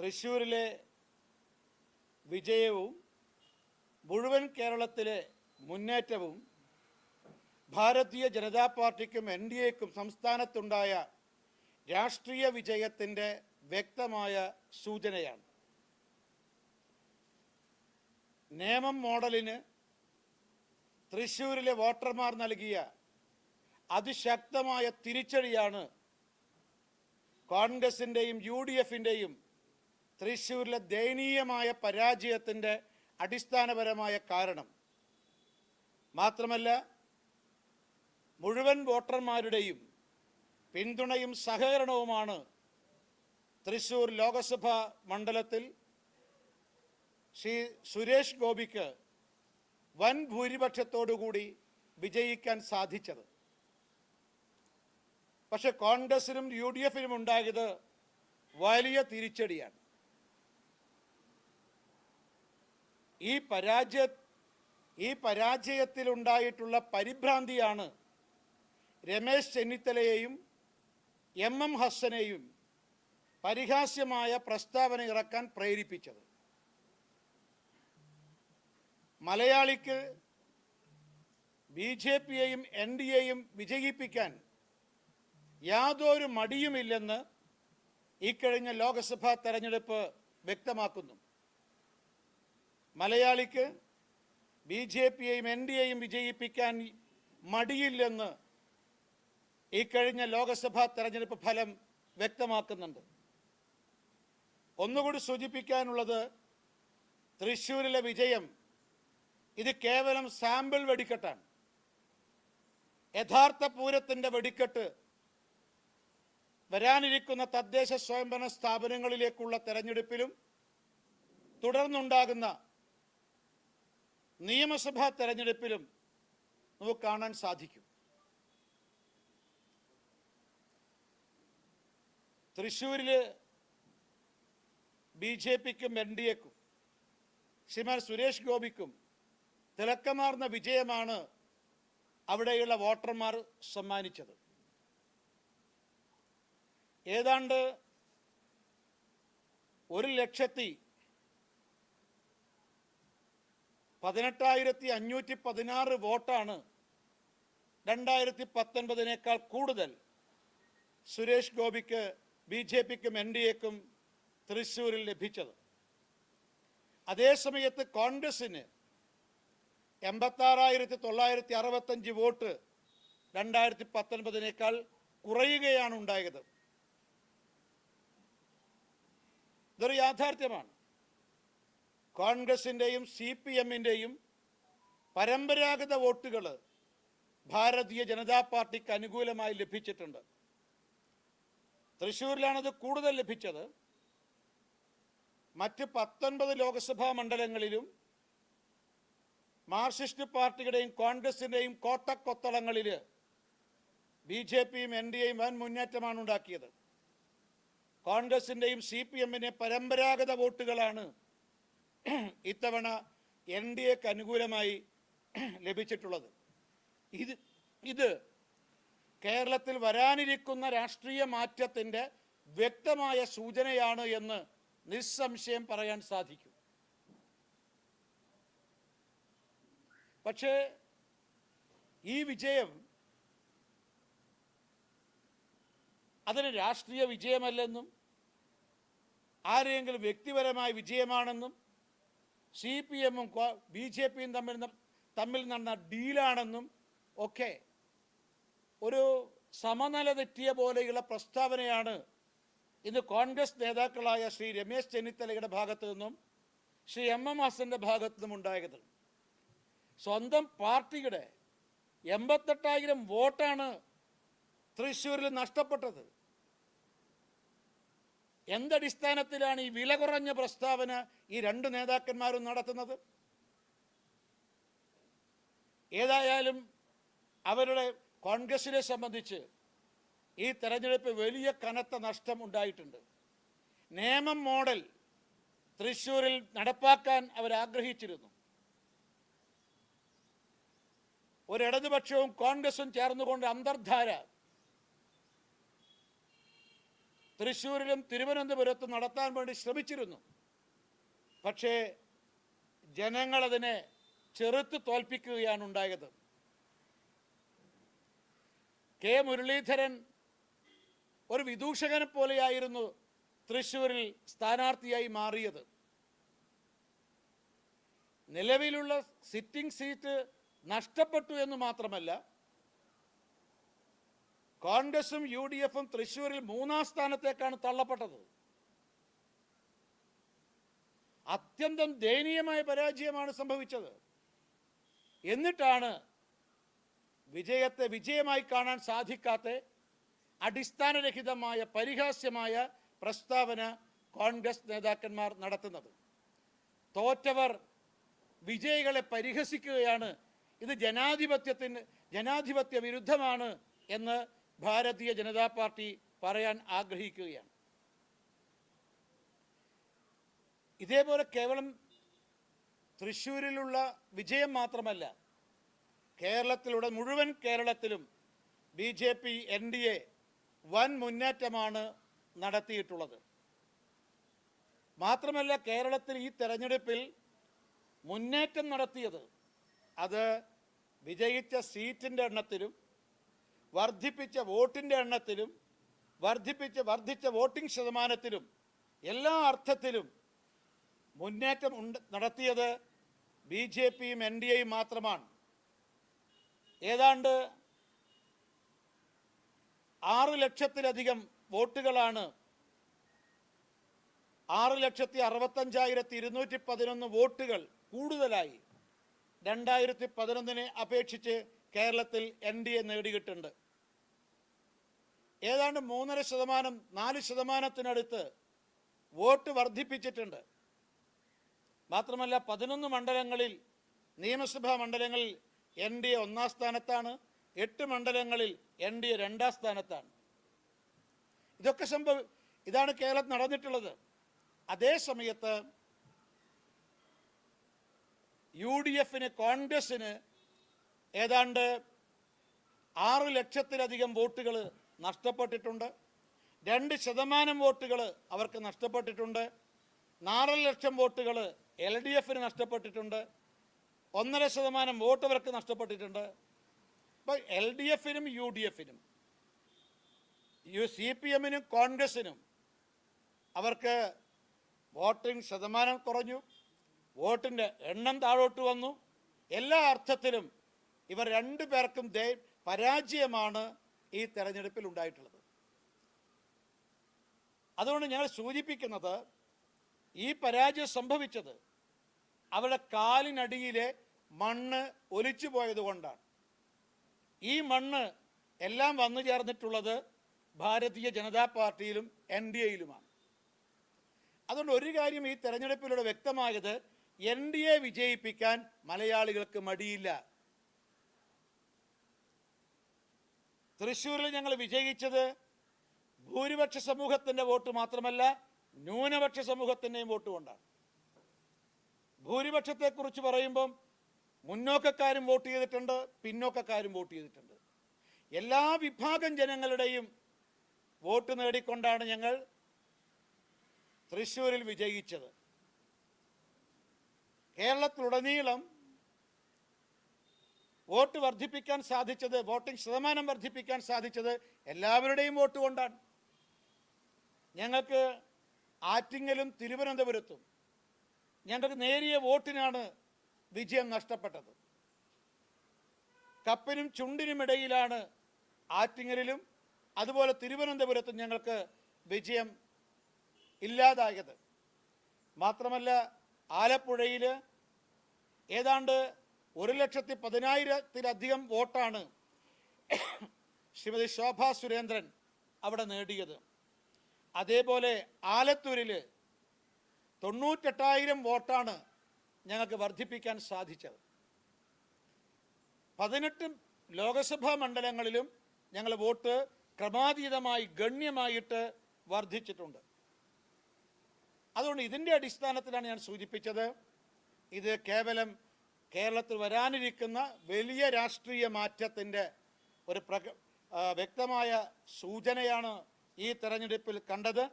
തൃശ്ശൂരിലെ വിജയവും മുഴുവൻ കേരളത്തിലെ മുന്നേറ്റവും ഭാരതീയ ജനതാ പാർട്ടിക്കും എൻ ഡി എക്കും സംസ്ഥാനത്തുണ്ടായ രാഷ്ട്രീയ വിജയത്തിന്റെ വ്യക്തമായ സൂചനയാണ്. നേമം മോഡലിന് തൃശ്ശൂരിലെ വോട്ടർമാർ നൽകിയ അതിശക്തമായ തിരിച്ചടിയാണ് കോൺഗ്രസിന്റെയും യു ഡി എഫിന്റെയും തൃശ്ശൂരിലെ ദയനീയമായ പരാജയത്തിന്റെ അടിസ്ഥാനപരമായ കാരണം മാത്രമല്ല മുഴുവൻ വോട്ടർമാരുടെയും പിന്തുണയും സഹകരണവുമാണ് തൃശ്ശൂർ ലോകസഭാ മണ്ഡലത്തിൽ ശ്രീ സുരേഷ് ഗോപിക്ക് വൻ ഭൂരിപക്ഷത്തോടുകൂടി വിജയിക്കാൻ സാധിച്ചത്. പക്ഷെ കോൺഗ്രസിനും യു ഡി എഫിനും ഉണ്ടായത് വലിയ തിരിച്ചടിയാണ്. ഈ പരാജയ ഈ പരാജയത്തിലുണ്ടായിട്ടുള്ള പരിഭ്രാന്തിയാണ് രമേശ് ചെന്നിത്തലയെയും എം എം ഹസനെയും പരിഹാസ്യമായ പ്രസ്താവന ഇറക്കാൻ പ്രേരിപ്പിച്ചത്. മലയാളിക്ക് ബി ജെ പിയെയും എൻ ഡി എയും വിജയിപ്പിക്കാൻ യാതൊരു മടിയുമില്ലെന്ന് ഇക്കഴിഞ്ഞ ലോക്സഭാ തെരഞ്ഞെടുപ്പ് വ്യക്തമാക്കുന്നു. മലയാളിക്ക് ബി ജെ പിയെയും എൻ ഡി എയും വിജയിപ്പിക്കാൻ മടിയില്ലെന്ന് ഈ കഴിഞ്ഞ ലോക്സഭാ തെരഞ്ഞെടുപ്പ് ഫലം വ്യക്തമാക്കുന്നുണ്ട്. ഒന്നുകൂടി സൂചിപ്പിക്കാനുള്ളത് തൃശ്ശൂരിലെ വിജയം ഇത് കേവലം സാമ്പിൾ വെടിക്കെട്ടാണ്. യഥാർത്ഥ പൂരത്തിന്റെ വെടിക്കെട്ട് വരാനിരിക്കുന്ന തദ്ദേശ സ്വയംഭരണ സ്ഥാപനങ്ങളിലേക്കുള്ള തെരഞ്ഞെടുപ്പിലും തുടർന്നുണ്ടാകുന്ന നിയമസഭാ തെരഞ്ഞെടുപ്പിലും നമുക്ക് കാണാൻ സാധിക്കും. തൃശ്ശൂരിൽ ബി ജെ പിക്കും എൻ ഡി എക്കും ശ്രീമാൻ സുരേഷ് ഗോപിക്കും തിളക്കമാർന്ന വിജയമാണ് അവിടെയുള്ള വോട്ടർമാർ സമ്മാനിച്ചത്. ഏതാണ്ട് ഒരു ലക്ഷത്തി പതിനെട്ടായിരത്തി അഞ്ഞൂറ്റി പതിനാറ് വോട്ടാണ് രണ്ടായിരത്തി പത്തൊൻപതിനേക്കാൾ കൂടുതൽ. സുരേഷ് ഗോപിക്ക് ബി ജെ പിക്കും എൻ ഡി എക്കും തൃശ്ശൂരിൽ ലഭിച്ചത്. അതേസമയത്ത് കോൺഗ്രസിന് എൺപത്താറായിരത്തി തൊള്ളായിരത്തി അറുപത്തഞ്ച് വോട്ട് രണ്ടായിരത്തി പത്തൊൻപതിനേക്കാൾ കുറയുകയാണ് ഉണ്ടായത്. ഇതൊരു യാഥാർത്ഥ്യമാണ്. കോൺഗ്രസിന്റെയും സി പി എമ്മിന്റെയും പരമ്പരാഗത വോട്ടുകൾ ഭാരതീയ ജനതാ പാർട്ടിക്ക് അനുകൂലമായി ലഭിച്ചിട്ടുണ്ട്. തൃശ്ശൂരിലാണത് കൂടുതൽ ലഭിച്ചത്. മറ്റ് പത്തൊൻപത് ലോക്സഭാ മണ്ഡലങ്ങളിലും മാർക്സിസ്റ്റ് പാർട്ടിയുടെയും കോൺഗ്രസിന്റെയും കോട്ടക്കൊത്തളങ്ങളിൽ ബി ജെ പിയും എൻ ഡി എയും വൻ മുന്നേറ്റമാണ് ഉണ്ടാക്കിയത്. കോൺഗ്രസിന്റെയും സി പി എമ്മിന്റെ പരമ്പരാഗത വോട്ടുകളാണ് ഇത്തവണ എൻ ഡി എക്ക് അനുകൂലമായി ലഭിച്ചിട്ടുള്ളത്. ഇത് ഇത് കേരളത്തിൽ വരാനിരിക്കുന്ന രാഷ്ട്രീയ മാറ്റത്തിന്റെ വ്യക്തമായ സൂചനയാണ് എന്ന് നിസ്സംശയം പറയാൻ സാധിക്കും. പക്ഷേ ഈ വിജയം അതിന് രാഷ്ട്രീയ വിജയമല്ലെന്നും ആരെയെങ്കിലും വ്യക്തിപരമായ വിജയമാണെന്നും സി പി എമ്മും ബി ജെ പിയും തമ്മിൽ തമ്മിൽ നടന്ന ഡീലാണെന്നും ഒക്കെ ഒരു സമനില തെറ്റിയ പോലെയുള്ള പ്രസ്താവനയാണ് ഇന്ന് കോൺഗ്രസ് നേതാക്കളായ ശ്രീ രമേശ് ചെന്നിത്തലയുടെ ഭാഗത്തു നിന്നും ശ്രീ എം എം ഹസന്റെ ഭാഗത്തു നിന്നും ഉണ്ടായത്. സ്വന്തം പാർട്ടിയുടെ എൺപത്തെട്ടായിരം വോട്ടാണ് തൃശ്ശൂരിൽ നഷ്ടപ്പെട്ടത്. എന്തടിസ്ഥാനത്തിലാണ് ഈ വില കുറഞ്ഞ പ്രസ്താവന ഈ രണ്ട് നേതാക്കന്മാരും നടത്തുന്നത്? ഏതായാലും അവരുടെ കോൺഗ്രസിനെ സംബന്ധിച്ച് ഈ തെരഞ്ഞെടുപ്പ് വലിയ കനത്ത നഷ്ടം ഉണ്ടായിട്ടുണ്ട്. നേമം മോഡൽ തൃശ്ശൂരിൽ നടപ്പാക്കാൻ അവർ ആഗ്രഹിച്ചിരുന്നു ഒരു ഇടതുപക്ഷവും കോൺഗ്രസും ചേർന്നുകൊണ്ട് അന്തർധാര തൃശ്ശൂരിലും തിരുവനന്തപുരത്തും നടത്താൻ വേണ്ടി ശ്രമിച്ചിരുന്നു. പക്ഷേ ജനങ്ങളതിനെ ചെറുത്ത് തോൽപ്പിക്കുകയാണ് ഉണ്ടായത്. കെ മുരളീധരൻ ഒരു വിദൂഷകനെ പോലെയായിരുന്നു തൃശ്ശൂരിൽ സ്ഥാനാർത്ഥിയായി മാറിയത്. നിലവിലുള്ള സിറ്റിംഗ് സീറ്റ് നഷ്ടപ്പെട്ടു എന്ന് മാത്രമല്ല കോൺഗ്രസും യു ഡി എഫും തൃശ്ശൂരിൽ മൂന്നാം സ്ഥാനത്തേക്കാണ് തള്ളപ്പെട്ടത്. അത്യന്തം ദയനീയമായ പരാജയമാണ് സംഭവിച്ചത്. എന്നിട്ടാണ് വിജയത്തെ വിജയമായി കാണാൻ സാധിക്കാത്ത അടിസ്ഥാനരഹിതമായ പരിഹാസ്യമായ പ്രസ്താവന കോൺഗ്രസ് നേതാക്കന്മാർ നടത്തുന്നത്. തോറ്റവർ വിജയികളെ പരിഹസിക്കുകയാണ്. ഇത് ജനാധിപത്യത്തിന് ജനാധിപത്യ വിരുദ്ധമാണ് എന്ന് ഭാരതീയ ജനതാ പാർട്ടി പറയാൻ ആഗ്രഹിക്കുകയാണ്. ഇതേപോലെ കേവലം തൃശ്ശൂരിലുള്ള വിജയം മാത്രമല്ല കേരളത്തിലൂടെ മുഴുവൻ കേരളത്തിലും B J P N D A വൻ മുന്നേറ്റമാണ് നടത്തിയിട്ടുള്ളത്. മാത്രമല്ല കേരളത്തിൽ ഈ തെരഞ്ഞെടുപ്പിൽ മുന്നേറ്റം നടത്തിയത് അത് വിജയിച്ച സീറ്റിന്റെ എണ്ണത്തിലും വർദ്ധിപ്പിച്ച വോട്ടിന്റെ എണ്ണത്തിലും വർദ്ധിപ്പിച്ച വർദ്ധിച്ച വോട്ടിംഗ് ശതമാനത്തിലും എല്ലാ അർത്ഥത്തിലും മുന്നേറ്റം ഉണ്ട് നടത്തിയത് ബി ജെ പിയും എൻ ഡി എയും മാത്രമാണ്. ഏതാണ്ട് ആറ് ലക്ഷത്തിലധികം വോട്ടുകളാണ് ആറ് ലക്ഷത്തി അറുപത്തഞ്ചായിരത്തി ഇരുന്നൂറ്റി പതിനൊന്ന് വോട്ടുകൾ കൂടുതലായി രണ്ടായിരത്തി പതിനൊന്നിനെ അപേക്ഷിച്ച് കേരളത്തിൽ എൻ ഡി എ നേടിയിട്ടുണ്ട്. ഏതാണ്ട് മൂന്നര ശതമാനം നാല് ശതമാനത്തിനടുത്ത് വോട്ട് വർദ്ധിപ്പിച്ചിട്ടുണ്ട്. മാത്രമല്ല പതിനൊന്ന് മണ്ഡലങ്ങളിൽ നിയമസഭാ മണ്ഡലങ്ങളിൽ എൻ ഡി എ ഒന്നാം സ്ഥാനത്താണ് എട്ട് മണ്ഡലങ്ങളിൽ എൻ ഡി എ രണ്ടാം സ്ഥാനത്താണ്. ഇതൊക്കെ സംഭവ ഇതാണ് കേരളത്തിൽ നടന്നിട്ടുള്ളത്. അതേ സമയത്ത് യു ഡി എഫിന് കോൺഗ്രസിന് ഏതാണ്ട് ആറ് ലക്ഷത്തിലധികം വോട്ടുകൾ നഷ്ടപ്പെട്ടിട്ടുണ്ട്. രണ്ട് ശതമാനം വോട്ടുകൾ അവർക്ക് നഷ്ടപ്പെട്ടിട്ടുണ്ട്. നാലര ലക്ഷം വോട്ടുകൾ എൽ ഡി എഫിന് നഷ്ടപ്പെട്ടിട്ടുണ്ട്. ഒന്നര ശതമാനം വോട്ട് അവർക്ക് നഷ്ടപ്പെട്ടിട്ടുണ്ട്. അപ്പോൾ എൽ ഡി എഫിനും യു ഡി എഫിനും യു സി പി എമ്മിനും കോൺഗ്രസിനും അവർക്ക് വോട്ടിംഗ് ശതമാനം കുറഞ്ഞു. വോട്ടിന്റെ എണ്ണം താഴോട്ട് വന്നു. എല്ലാ അർത്ഥത്തിലും ഇവർ രണ്ടു പേർക്കും പരാജയമാണ് ഈ തെരഞ്ഞെടുപ്പിൽ ഉണ്ടായിട്ടുള്ളത്. അതുകൊണ്ട് ഞങ്ങൾ സൂചിപ്പിക്കുന്നത് ഈ പരാജയം സംഭവിച്ചത് അവരുടെ കാലിനടിയിലെ മണ്ണ് ഒലിച്ചു പോയത് കൊണ്ടാണ്. ഈ മണ്ണ് എല്ലാം വന്നു ചേർന്നിട്ടുള്ളത് ഭാരതീയ ജനതാ പാർട്ടിയിലും എൻ ഡി എയിലുമാണ്. അതുകൊണ്ട് ഒരു കാര്യം ഈ തെരഞ്ഞെടുപ്പിലൂടെ വ്യക്തമായത് എൻ ഡി എ വിജയിപ്പിക്കാൻ മലയാളികൾക്ക് മടിയില്ല. തൃശ്ശൂരിൽ ഞങ്ങൾ വിജയിച്ചത് ഭൂരിപക്ഷ സമൂഹത്തിന്റെ വോട്ട് മാത്രമല്ല ന്യൂനപക്ഷ സമൂഹത്തിന്റെയും വോട്ട് കൊണ്ടാണ്. ഭൂരിപക്ഷത്തെക്കുറിച്ച് പറയുമ്പം മുന്നോക്കക്കാരും വോട്ട് ചെയ്തിട്ടുണ്ട് പിന്നോക്കക്കാരും വോട്ട് ചെയ്തിട്ടുണ്ട്. എല്ലാ വിഭാഗം ജനങ്ങളുടെയും വോട്ട് നേടിക്കൊണ്ടാണ് ഞങ്ങൾ തൃശ്ശൂരിൽ വിജയിച്ചത്. കേരളത്തിലുടനീളം വോട്ട് വർദ്ധിപ്പിക്കാൻ സാധിച്ചത് വോട്ടിംഗ് ശതമാനം വർദ്ധിപ്പിക്കാൻ സാധിച്ചത് എല്ലാവരുടെയും വോട്ട് കൊണ്ടാണ്. ഞങ്ങൾക്ക് ആറ്റിങ്ങലും തിരുവനന്തപുരത്തും ഞങ്ങൾക്ക് നേരിയ വോട്ടിനാണ് വിജയം നഷ്ടപ്പെട്ടത്. കപ്പിനും ചുണ്ടിനുമിടയിലാണ് ആറ്റിങ്ങലിലും അതുപോലെ തിരുവനന്തപുരത്തും ഞങ്ങൾക്ക് വിജയം ഇല്ലാതായത്. മാത്രമല്ല ആലപ്പുഴയിൽ ഏതാണ്ട് ഒരു ലക്ഷത്തി പതിനായിരത്തിലധികം വോട്ടാണ് ശ്രീമതി ശോഭ സുരേന്ദ്രൻ അവിടെ നേടിയത്. അതേപോലെ ആലത്തൂരിൽ തൊണ്ണൂറ്റെട്ടായിരം വോട്ടാണ് ഞങ്ങൾക്ക് വർദ്ധിപ്പിക്കാൻ സാധിച്ചത്. പതിനെട്ട് ലോകസഭാ മണ്ഡലങ്ങളിലും ഞങ്ങൾ വോട്ട് ക്രമാതീതമായി ഗണ്യമായിട്ട് വർദ്ധിച്ചിട്ടുണ്ട്. അതുകൊണ്ട് ഇതിന്റെ അടിസ്ഥാനത്തിലാണ് ഞാൻ സൂചിപ്പിച്ചത്. ഇത് കേവലം കേരളത്തിൽ വരാനിരിക്കുന്ന വലിയ രാഷ്ട്രീയ മാറ്റത്തിന്റെ ഒരു പ്രക വ്യക്തമായ സൂചനയാണ് ഈ തെരഞ്ഞെടുപ്പിൽ കണ്ടത്.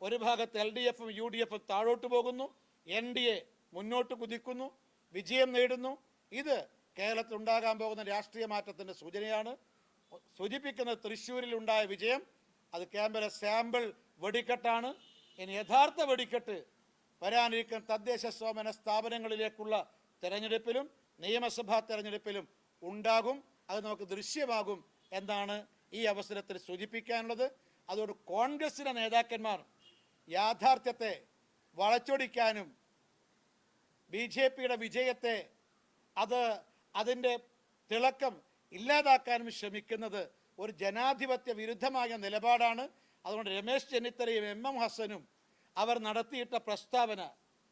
ഒരു ഭാഗത്ത് എൽ ഡി എഫും യു ഡി എഫും താഴോട്ട് പോകുന്നു. എൻ ഡി എ മുന്നോട്ട് കുതിക്കുന്നു വിജയം നേടുന്നു. ഇത് കേരളത്തിൽ ഉണ്ടാകാൻ പോകുന്ന രാഷ്ട്രീയ മാറ്റത്തിന്റെ സൂചനയാണ്. സൂചിപ്പിക്കുന്നത് തൃശ്ശൂരിൽ ഉണ്ടായ വിജയം അത് ക്യാമ്പിലെ സാമ്പിൾ വെടിക്കെട്ടാണ്. ഇനി യഥാർത്ഥ വെടിക്കെട്ട് വരാനിരിക്കുന്ന തദ്ദേശ സ്വാമന സ്ഥാപനങ്ങളിലേക്കുള്ള തെരഞ്ഞെടുപ്പിലും നിയമസഭാ തെരഞ്ഞെടുപ്പിലും ഉണ്ടാകും. അത് നമുക്ക് ദൃശ്യമാകും എന്നാണ് ഈ അവസരത്തിൽ സൂചിപ്പിക്കാനുള്ളത്. അതുകൊണ്ട് കോൺഗ്രസിലെ നേതാക്കന്മാർ യാഥാർത്ഥ്യത്തെ വളച്ചൊടിക്കാനും ബി ജെ പിയുടെ വിജയത്തെ അത് അതിന്റെ തിളക്കം ഇല്ലാതാക്കാനും ശ്രമിക്കുന്നത് ഒരു ജനാധിപത്യ വിരുദ്ധമായ നിലപാടാണ്. അതുകൊണ്ട് രമേശ് ചെന്നിത്തലയും എം എം ഹസനും അവർ നടത്തിയിട്ട പ്രസ്താവന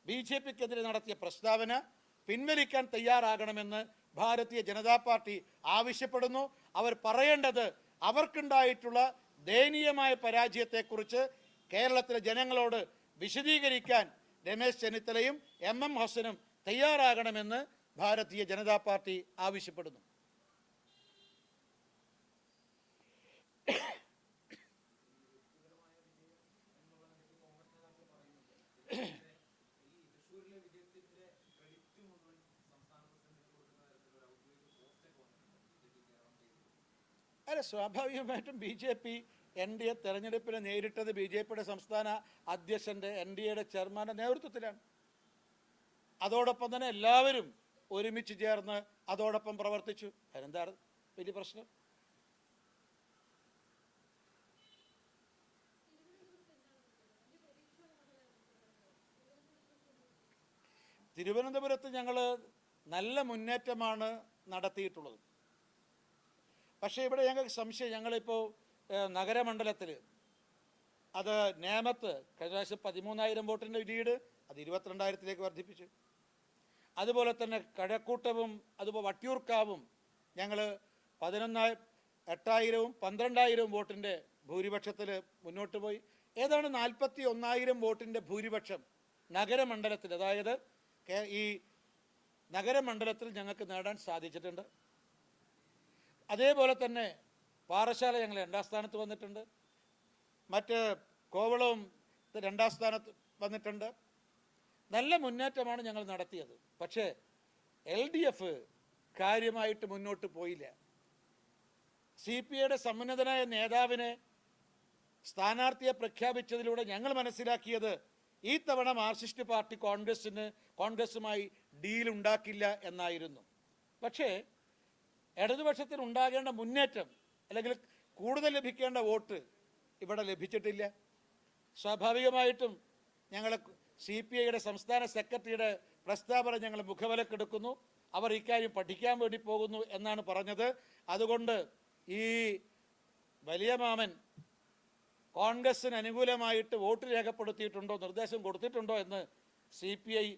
ബി ജെ പിക്കെതിരെ നടത്തിയ പ്രസ്താവന പിൻവലിക്കാൻ തയ്യാറാകണമെന്ന് ഭാരതീയ ജനതാ പാർട്ടി ആവശ്യപ്പെടുന്നു. അവർ പറയേണ്ടത് അവർക്കുണ്ടായിട്ടുള്ള ദയനീയമായ പരാജയത്തെക്കുറിച്ച് കേരളത്തിലെ ജനങ്ങളോട് വിശദീകരിക്കാൻ രമേശ് ചെന്നിത്തലയും എം എം ഹസനും തയ്യാറാകണമെന്ന് ഭാരതീയ ജനതാ പാർട്ടി ആവശ്യപ്പെടുന്നു. അല്ല സ്വാഭാവികമായിട്ടും B J P N D A തെരഞ്ഞെടുപ്പിനെ നേരിട്ടത് ബി ജെ പിയുടെ സംസ്ഥാന അധ്യക്ഷന്റെ എൻ ഡി എയുടെ ചെയർമാന്റെ നേതൃത്വത്തിലാണ്. അതോടൊപ്പം തന്നെ എല്ലാവരും ഒരുമിച്ച് ചേർന്ന് അതോടൊപ്പം പ്രവർത്തിച്ചു. അതിനെന്താണ് വലിയ പ്രശ്നം? തിരുവനന്തപുരത്ത് ഞങ്ങൾ നല്ല മുന്നേറ്റമാണ് നടത്തിയിട്ടുള്ളത്. പക്ഷേ ഇവിടെ ഞങ്ങൾക്ക് സംശയം ഞങ്ങളിപ്പോൾ നഗരമണ്ഡലത്തിൽ അത് നേമത്ത് കഴിഞ്ഞ പ്രാവശ്യം പതിമൂന്നായിരം വോട്ടിന്റെ ലീഡ് അത് ഇരുപത്തിരണ്ടായിരത്തിലേക്ക് വർദ്ധിപ്പിച്ചു. അതുപോലെ തന്നെ കഴക്കൂട്ടവും അതുപോലെ വട്ടിയൂർക്കാവും ഞങ്ങൾ പതിനൊന്നായി എട്ടായിരവും പന്ത്രണ്ടായിരവും വോട്ടിന്റെ ഭൂരിപക്ഷത്തിൽ മുന്നോട്ട് പോയി. ഏതാണ് നാൽപ്പത്തി ഒന്നായിരം വോട്ടിന്റെ ഭൂരിപക്ഷം നഗരമണ്ഡലത്തിൽ അതായത് ഈ നഗരമണ്ഡലത്തിൽ ഞങ്ങൾക്ക് നേടാൻ സാധിച്ചിട്ടുണ്ട്. അതേപോലെ തന്നെ പാറശാല ഞങ്ങൾ രണ്ടാം സ്ഥാനത്ത് വന്നിട്ടുണ്ട്. മറ്റ് കോവളവും രണ്ടാം സ്ഥാനത്ത് വന്നിട്ടുണ്ട്. നല്ല മുന്നേറ്റമാണ് ഞങ്ങൾ നടത്തിയത്. പക്ഷേ എൽ ഡി എഫ് കാര്യമായിട്ട് മുന്നോട്ട് പോയില്ല. സി പി ഐയുടെ സമുന്നതനായ നേതാവിനെ സ്ഥാനാർത്ഥിയെ പ്രഖ്യാപിച്ചതിലൂടെ ഞങ്ങൾ മനസ്സിലാക്കിയത് ഈ തവണ മാർക്സിസ്റ്റ് പാർട്ടി കോൺഗ്രസിന് കോൺഗ്രസുമായി ഡീലുണ്ടാക്കില്ല എന്നായിരുന്നു. പക്ഷേ ഇടതുപക്ഷത്തിന് ഉണ്ടാകേണ്ട മുന്നേറ്റം അല്ലെങ്കിൽ കൂടുതൽ ലഭിക്കേണ്ട വോട്ട് ഇവിടെ ലഭിച്ചിട്ടില്ല. സ്വാഭാവികമായിട്ടും ഞങ്ങൾ സി പി ഐയുടെ സംസ്ഥാന സെക്രട്ടറിയുടെ പ്രസ്താവന ഞങ്ങൾ മുഖവിലക്കെടുക്കുന്നു അവർ ഇക്കാര്യം പഠിക്കാൻ വേണ്ടി പോകുന്നു എന്നാണ് പറഞ്ഞത്. അതുകൊണ്ട് ഈ വലിയ മാമൻ കോൺഗ്രസിന് അനുകൂലമായിട്ട് വോട്ട് രേഖപ്പെടുത്തിയിട്ടുണ്ടോ നിർദ്ദേശം കൊടുത്തിട്ടുണ്ടോ എന്ന് സി പി ഐ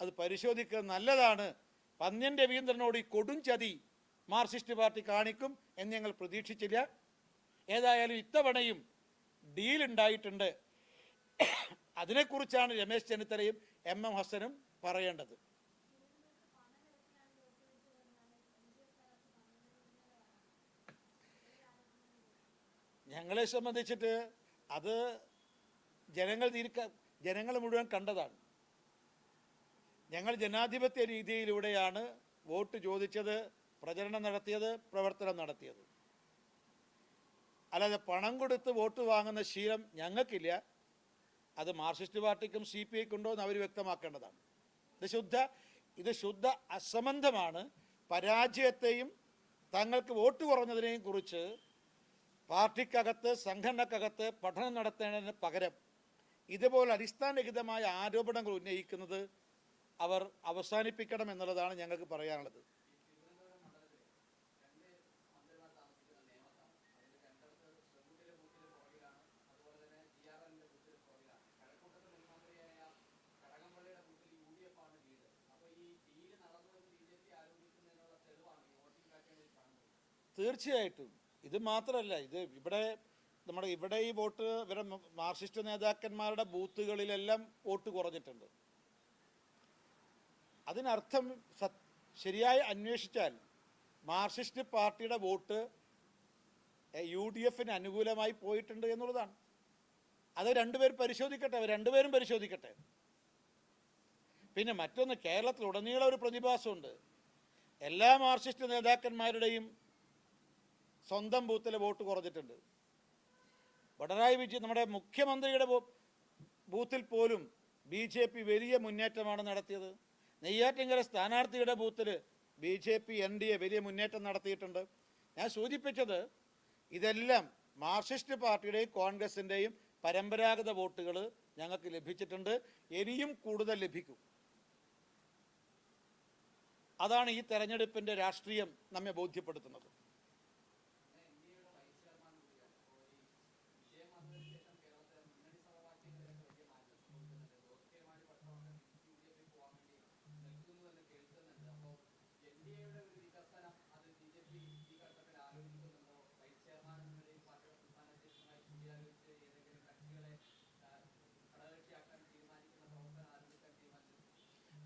അത് പരിശോധിക്കുന്നത് നല്ലതാണ്. പന്ന്യൻ രവീന്ദ്രനോട് ഈ കൊടും ചതി മാർക്സിസ്റ്റ് പാർട്ടി കാണിക്കും എന്ന് ഞങ്ങൾ പ്രതീക്ഷിച്ചില്ല. ഏതായാലും ഇത്തവണയും ഡീൽ ഉണ്ടായിട്ടുണ്ട്. അതിനെക്കുറിച്ചാണ് രമേശ് ചെന്നിത്തലയും എം എം ഹസനും പറയേണ്ടത്. ഞങ്ങളെ സംബന്ധിച്ചിട്ട് അത് ജനങ്ങൾ തീരുക്ക ജനങ്ങൾ മുഴുവൻ കണ്ടതാണ്. ഞങ്ങൾ ജനാധിപത്യ രീതിയിലൂടെയാണ് വോട്ട് ചോദിച്ചത്. പ്രചരണം നടത്തിയത് പ്രവർത്തനം നടത്തിയത്. അല്ലാതെ പണം കൊടുത്ത് വോട്ട് വാങ്ങുന്ന ശീലം ഞങ്ങൾക്കില്ല. അത് മാർക്സിസ്റ്റ് പാർട്ടിക്കും സി പി ഐക്കും ഉണ്ടോ എന്ന് അവർ വ്യക്തമാക്കേണ്ടതാണ്. ഇത് ശുദ്ധ ഇത് ശുദ്ധ അസംബന്ധമാണ്. പരാജയത്തെയും തങ്ങൾക്ക് വോട്ട് കുറഞ്ഞതിനെയും കുറിച്ച് പാർട്ടിക്കകത്ത് സംഘടനക്കകത്ത് പഠനം നടത്തേണ്ടതിന് പകരം ഇതുപോലെ അടിസ്ഥാനരഹിതമായ ആരോപണങ്ങൾ ഉന്നയിക്കുന്നത് അവർ അവസാനിപ്പിക്കണം എന്നുള്ളതാണ് ഞങ്ങൾക്ക് പറയാനുള്ളത്. തീർച്ചയായിട്ടും. ഇത് മാത്രമല്ല ഇത് ഇവിടെ നമ്മുടെ ഇവിടെ ഈ വോട്ട് ഇവരെ മാർക്സിസ്റ്റ് നേതാക്കന്മാരുടെ ബൂത്തുകളിലെല്ലാം വോട്ട് കുറഞ്ഞിട്ടുണ്ട്. അതിനർത്ഥം ശരിയായി അന്വേഷിച്ചാൽ മാർക്സിസ്റ്റ് പാർട്ടിയുടെ വോട്ട് യു ഡി എഫിന് അനുകൂലമായി പോയിട്ടുണ്ട് എന്നുള്ളതാണ്. അത് രണ്ടുപേരും പരിശോധിക്കട്ടെ അവർ രണ്ടുപേരും പരിശോധിക്കട്ടെ. പിന്നെ മറ്റൊന്ന് കേരളത്തിൽ ഉടനീളം ഒരു പ്രതിഭാസമുണ്ട്. എല്ലാ മാർക്സിസ്റ്റ് നേതാക്കന്മാരുടെയും സ്വന്തം ബൂത്തിലെ വോട്ട് കുറഞ്ഞിട്ടുണ്ട്. പിണറായി വിജയൻ നമ്മുടെ മുഖ്യമന്ത്രിയുടെ ബൂത്തിൽ പോലും ബി ജെ പി വലിയ മുന്നേറ്റമാണ് നടത്തിയത്. നെയ്യാറ്റിങ്കര സ്ഥാനാർത്ഥിയുടെ ബൂത്തിൽ B J P N D A വലിയ മുന്നേറ്റം നടത്തിയിട്ടുണ്ട്. ഞാൻ സൂചിപ്പിച്ചത് ഇതെല്ലാം മാർക്സിസ്റ്റ് പാർട്ടിയുടെയും കോൺഗ്രസിന്റെയും പരമ്പരാഗത വോട്ടുകൾ ഞങ്ങൾക്ക് ലഭിച്ചിട്ടുണ്ട്. ഇനിയും കൂടുതൽ ലഭിക്കും. അതാണ് ഈ തെരഞ്ഞെടുപ്പിന്റെ രാഷ്ട്രീയം നമ്മെ ബോധ്യപ്പെടുത്തുന്നത്.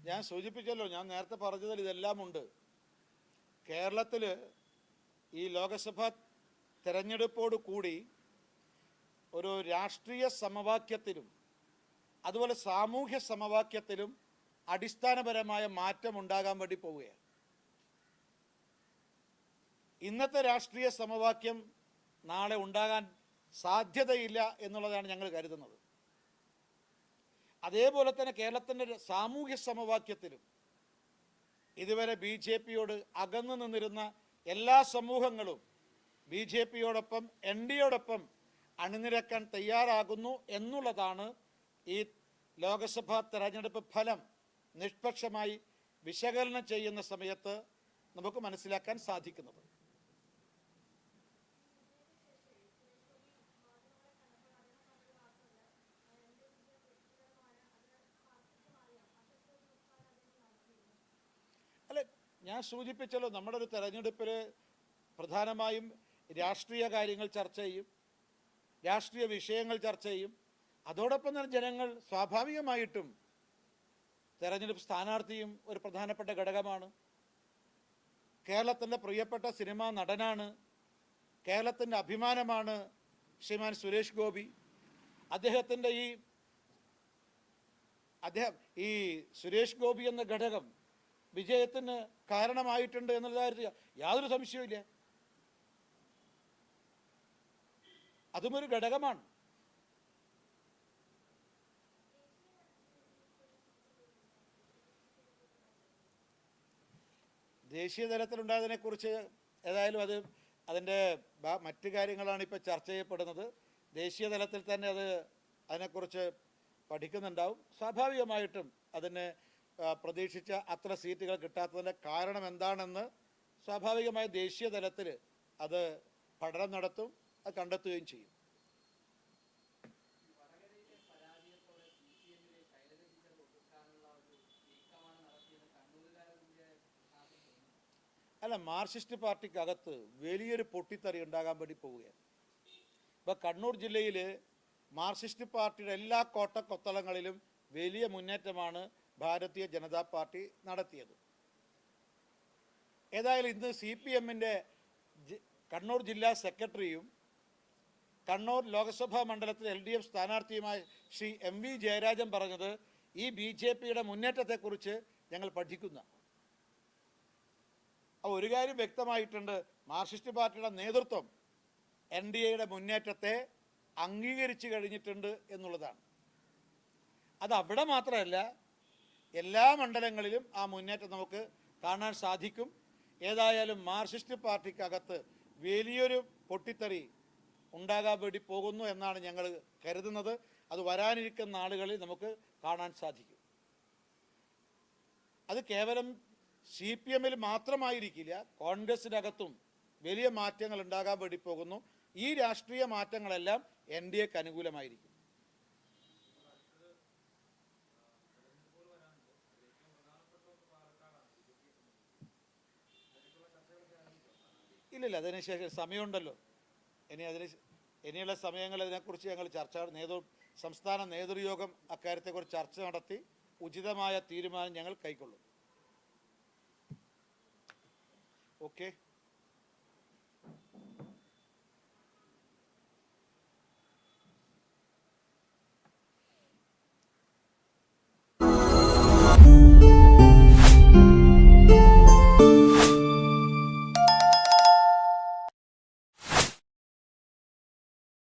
ഞാൻ സൂചിപ്പിച്ചല്ലോ ഞാൻ നേരത്തെ പറഞ്ഞതിൽ ഇതെല്ലാം ഉണ്ട്. കേരളത്തിൽ ഈ ലോകസഭാ തെരഞ്ഞെടുപ്പോട് കൂടി ഒരു രാഷ്ട്രീയ സമവാക്യത്തിലും അതുപോലെ സാമൂഹ്യ സമവാക്യത്തിലും അടിസ്ഥാനപരമായ മാറ്റം ഉണ്ടാകാൻ വേണ്ടി പോവുകയാണ്. ഇന്നത്തെ രാഷ്ട്രീയ സമവാക്യം നാളെ ഉണ്ടാകാൻ സാധ്യതയില്ല എന്നുള്ളതാണ് ഞങ്ങൾ കരുതുന്നത്. അതേപോലെ തന്നെ കേരളത്തിന്റെ സാമൂഹ്യ സമവാക്യത്തിലും ഇതുവരെ ബി ജെ പിയോട് അകന്നു നിന്നിരുന്ന എല്ലാ സമൂഹങ്ങളും ബി ജെ പിയോടൊപ്പം എൻ ഡിയോടൊപ്പം അണിനിരക്കാൻ തയ്യാറാകുന്നു എന്നുള്ളതാണ് ഈ ലോകസഭാ തെരഞ്ഞെടുപ്പ് ഫലം നിഷ്പക്ഷമായി വിശകലനം ചെയ്യുന്ന സമയത്ത് നമുക്ക് മനസ്സിലാക്കാൻ സാധിക്കുന്നത് അല്ല ഞാൻ സൂചിപ്പിച്ചല്ലോ നമ്മുടെ ഒരു തെരഞ്ഞെടുപ്പിൽ പ്രധാനമായും രാഷ്ട്രീയ കാര്യങ്ങൾ ചർച്ച ചെയ്യും രാഷ്ട്രീയ വിഷയങ്ങൾ ചർച്ച ചെയ്യും. അതോടൊപ്പം തന്നെ ജനങ്ങൾ സ്വാഭാവികമായിട്ടും തെരഞ്ഞെടുപ്പ് സ്ഥാനാർത്ഥിയും ഒരു പ്രധാനപ്പെട്ട ഘടകമാണ്. കേരളത്തിന്റെ പ്രിയപ്പെട്ട സിനിമാ നടനാണ് കേരളത്തിന്റെ അഭിമാനമാണ് ശ്രീമാൻ സുരേഷ് ഗോപി. അദ്ദേഹത്തിന്റെ ഈ അദ്ദേഹം ഈ സുരേഷ് ഗോപി എന്ന ഘടകം വിജയത്തിന് കാരണമായിട്ടുണ്ട് എന്നുള്ള കാര്യത്തിൽ യാതൊരു സംശയവുമില്ല ഒരു ഘടകമാണ്. ദേശീയ തലത്തിലുണ്ടായതിനെക്കുറിച്ച് ഏതായാലും അത് അതിന്റെ മറ്റു കാര്യങ്ങളാണ് ഇപ്പോൾ ചർച്ച ചെയ്യപ്പെടുന്നത്. ദേശീയ തലത്തിൽ തന്നെ അത് അതിനെക്കുറിച്ച് പഠിക്കുന്നുണ്ടാവും. സ്വാഭാവികമായിട്ടും അതിന് പ്രതീക്ഷിച്ച അത്ര സീറ്റുകൾ കിട്ടാത്തതിന്റെ കാരണം എന്താണെന്ന് സ്വാഭാവികമായ ദേശീയ തലത്തിൽ അത് പഠനം നടത്തും അത് കണ്ടെത്തുകയും ചെയ്യും. അല്ല മാർക്സിസ്റ്റ് പാർട്ടിക്കകത്ത് വലിയൊരു പൊട്ടിത്തെറി ഉണ്ടാകാൻ വേണ്ടി പോവുകയാണ്. ഇപ്പോൾ കണ്ണൂർ ജില്ലയിൽ മാർക്സിസ്റ്റ് പാർട്ടിയുടെ എല്ലാ കോട്ടക്കൊത്തളങ്ങളിലും വലിയ മുന്നേറ്റമാണ് ഭാരതീയ ജനതാ പാർട്ടി നടത്തിയത്. ഏതായാലും ഇന്ന് സി പി എമ്മിന്റെ കണ്ണൂർ ജില്ലാ സെക്രട്ടറിയും കണ്ണൂർ ലോക്സഭാ മണ്ഡലത്തിൽ എൽ ഡി എഫ് സ്ഥാനാർത്ഥിയുമായ ശ്രീ എം വി ജയരാജൻ പറഞ്ഞത് ഈ ബി ജെ പിയുടെ മുന്നേറ്റത്തെക്കുറിച്ച് ഞങ്ങൾ പഠിക്കുന്ന. ഒരു കാര്യം വ്യക്തമായിട്ടുണ്ട്. മാർക്സിസ്റ്റ് പാർട്ടിയുടെ നേതൃത്വം എൻ ഡി എയുടെ മുന്നേറ്റത്തെ അംഗീകരിച്ചു കഴിഞ്ഞിട്ടുണ്ട് എന്നുള്ളതാണ്. അത് അവിടെ മാത്രമല്ല എല്ലാ മണ്ഡലങ്ങളിലും ആ മുന്നേറ്റം നമുക്ക് കാണാൻ സാധിക്കും. ഏതായാലും മാർക്സിസ്റ്റ് പാർട്ടിക്കകത്ത് വലിയൊരു പൊട്ടിത്തെറി ഉണ്ടാകാൻ വേണ്ടി പോകുന്നു എന്നാണ് ഞങ്ങൾ കരുതുന്നത്. അത് വരാനിരിക്കുന്ന നാളുകളിൽ നമുക്ക് കാണാൻ സാധിക്കും. അത് കേവലം സി പി എമ്മിൽ മാത്രമായിരിക്കില്ല കോൺഗ്രസിനകത്തും വലിയ മാറ്റങ്ങൾ ഉണ്ടാകാൻ വേണ്ടി പോകുന്നു. ഈ രാഷ്ട്രീയ മാറ്റങ്ങളെല്ലാം എൻ ഡി എക്ക് അനുകൂലമായിരിക്കും. ഇല്ലില്ല അതിനുശേഷം സമയമുണ്ടല്ലോ. ഇനി അതിന് ഇനിയുള്ള സമയങ്ങൾ ഇതിനെക്കുറിച്ച് ഞങ്ങൾ ചർച്ച നേതൃ സംസ്ഥാന നേതൃയോഗം അക്കാര്യത്തെക്കുറിച്ച് ചർച്ച നടത്തി ഉചിതമായ തീരുമാനം ഞങ്ങൾ കൈക്കൊള്ളും. ഓക്കെ.